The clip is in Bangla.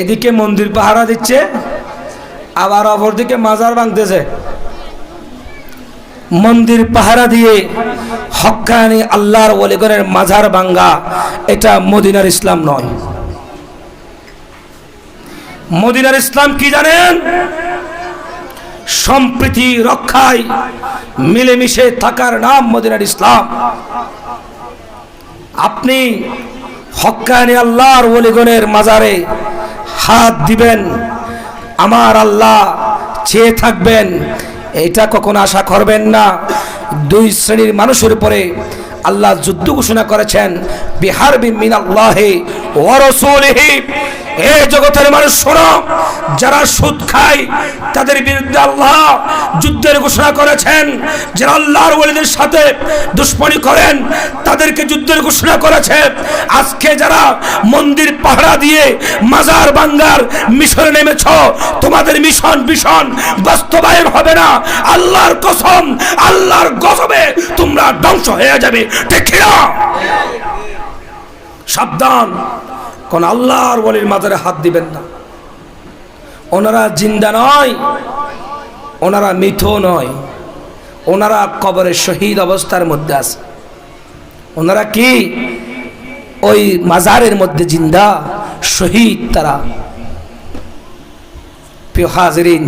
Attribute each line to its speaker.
Speaker 1: এদিকে মন্দির পাহারা দিচ্ছে, আবার অপরদিকে মাজার ভাঙতেছে মন্দির পাহারা দিয়ে হক্কানি আল্লাহর ওলিগণের মাজার ভাঙ্গা, এটা মদিনার ইসলাম নয়। মদিনার ইসলাম কি জানেন? সম্প্রীতি রক্ষায় মিলেমিশে থাকার নাম মদিনার ইসলাম। আপনি হক্কানি আল্লাহর ওলিগণের মাজারে হাত দিবেন। আমার আল্লাহ চেয়ে থাকবেন। এটা কখনো আশা করবেন না। দুই শ্রেণির মানুষের উপরে আল্লাহ যুদ্ধ ঘোষণা করেছেন বিহার বিমিন ও রসুল এ জগতের মানুষ শোনো যারা সুদ খায়, তাদের বিরুদ্ধে আল্লাহ যুদ্ধের ঘোষণা করেছেন। যারা আল্লাহর ওলিদের সাথে দুশ্মনী করেন, তাদেরকে যুদ্ধের ঘোষণা করেছে। আজকে যারা মন্দির পাহারা দিয়ে মাজার বাঙ্গার মিশনে নেমেছ, তোমাদের মিশন ভীষণ বাস্তবায়ন হবে না। আল্লাহর কসম, আল্লাহর গজবে তোমরা ধ্বংস হয়ে যাবে। ঠিক সাবধান, কোন আল্লাহর বলির মাজারে হাত দিবেন না। ওনারা জিন্দা নয়, ওনারা মৃত নয়, ওনারা কবরের শহীদ অবস্থার মধ্যে আছে। ওনারা কি? ওই মাজারের মধ্যে জিন্দা, শহীদ তারা। প্রিয় হাজরিন